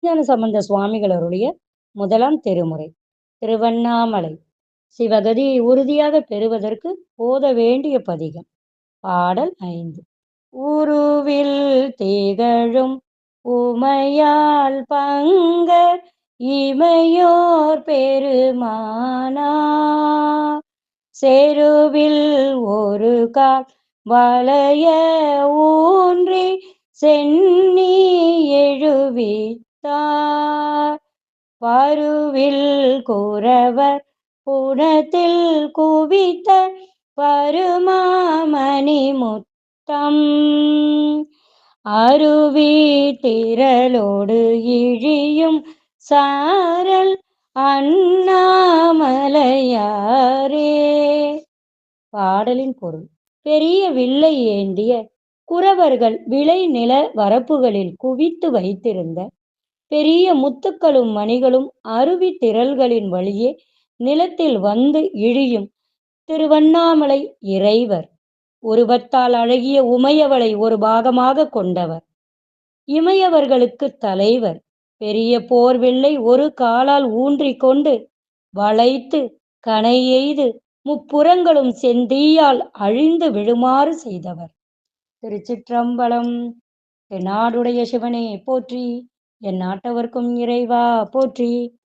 ஞான சம்பந்த சுவாமிகளருடைய முதலாம் திருமுறை திருவண்ணாமலை. சிவகதியை உறுதியாக பெறுவதற்கு ஓத வேண்டிய பதிகம். பாடல் ஐந்து. உருவில் திகழும் உமையால் பங்க இமையோர் பெருமானா. செருவில் ஒரு கால் வளைய ஊன்றி சென்னி எழுவி எழுவித்தார் வருவில் குறவர் புனத்தில் குவித்த பருமாமணி முத்தம். அருவி திரளோடு இழியும் சாரல் அண்ணாமலையாரே. பாடலின் பொருள். பெரிய வில்லை ஏந்திய குறவர்கள் விளை நில வரப்புகளில் குவித்து வைத்திருந்த பெரிய முத்துக்களும் மணிகளும் அருவி திரள்களின் வழியே நிலத்தில் வந்து இழியும் திருவண்ணாமலை இறைவர். உருவத்தால் அழகிய உமையவளை ஒரு பாகமாக கொண்டவர். இமையவர்களுக்கு தலைவர். பெரிய போர் வில்லை ஒரு காலால் ஊன்றி கொண்டு வளைத்து கனை எய்து முப்புறங்களும் செந்தீயால் அழிந்து விழுமாறு செய்தவர். திருச்சிற்றம்பலம். நாடுடைய சிவனே போற்றி. என் நாட்டவர்க்கும் இறைவா போற்றி.